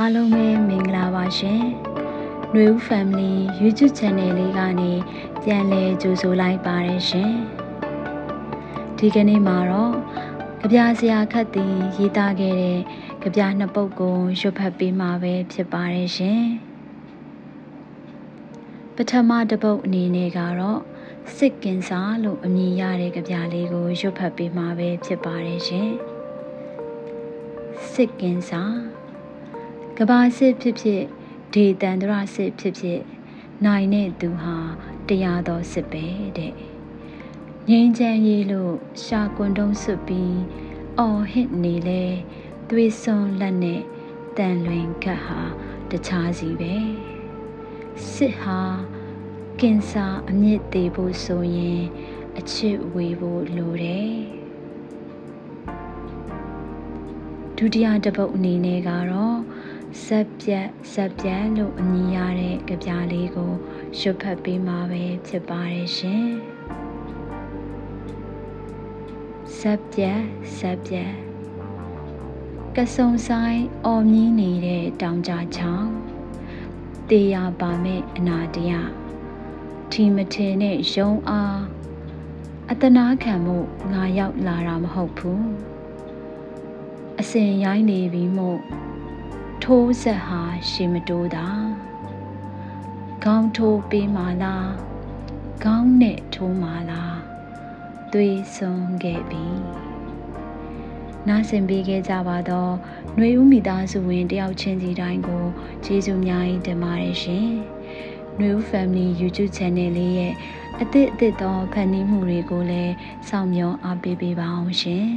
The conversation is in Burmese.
အားလုံးပဲမင်္ဂလာပါရှင်။ຫນွေဦး Family YouTube Channel လေးကနေပြန်လည်ကြိုဆိုလိုက်ပါတယ်ရှင်။ဒီကနေ့မှာတော့ကြပြဆရာခတ်တီရေးသားခဲ့တဲ့ကြပြနှစ်ပုဒ်ကိုရွတ်ဖတ်ပေးမှာပဲဖြစ်ပါတယ်ရှင်။ပထမတစ်ပုဒ်အနေနဲ့ကတော့စစ်ကင်စာလို့အမည်ရတဲ့ကြပြလေးကိုရွတ်ဖတ်ပေးမှာပဲဖြစ်ပါတယ်ရှင်။စစ်ကင်စာ ကဘာစစ်ဖြစ်ဖြစ်ဒေတန္တရစစ်ဖြစ်ဖြစ်နိုင်တဲ့သူဟာတရားတော်စစ်ပဲတဲ့ငိမ့်ချမ်းရေးလို့ရှာကွန်တုံးဆွပြီးအော်ဟစ်နေလဲသွေးစွန်းလက်နဲ့တန်လွင်ခတ်ဟာတခြားစီပဲစစ်ဟာကင်ဆာအမြင့်သေးဖို့ဆိုရင် အချစ်ဝေဖို့လိုတယ်ဒုတိယတစ်ပုတ်အနေနဲ့ကတော့ ဇက်ပြက်ဇက်ပြက်လို့အမည်ရတဲ့ကြပြလေးကိုရွတ်ဖတ်ပေးမှာပဲဖြစ်ပါတယ်ရှင်ဇက်ပြက်ဇက်ပြက်ကဆုံဆိုင်အော်မြင်းနေတဲ့တောင်ကြချောင်းတေးရပါမဲ့အနာတရထီမထင်နဲ့ယုံအားအတနာခံမှုငါရောက်လာတာမဟုတ်ဘူးအစင်ရိုင်းနေပြီမို့ ထိုးဆက်ဟာရှေမတိုးတာခေါင်းထိုးပေးမာလားခေါင်းနဲ့ထိုးမာလားသွေးဆုံးခဲ့ပြီနားဆင်ပေးခဲ့ကြပါတော့ຫນွေဦးမိသားစုဝင်တယောက်ချင်းစီတိုင်းကိုကျေးဇူးအများကြီးတင်ပါတယ်ရှင်ຫນွေဦး Family YouTube Channel လေးရဲ့အသစ်အသစ်သောဖန်တီးမှုတွေကိုလည်းစောင့်မျှော်အားပေးပေးပါအောင်ရှင်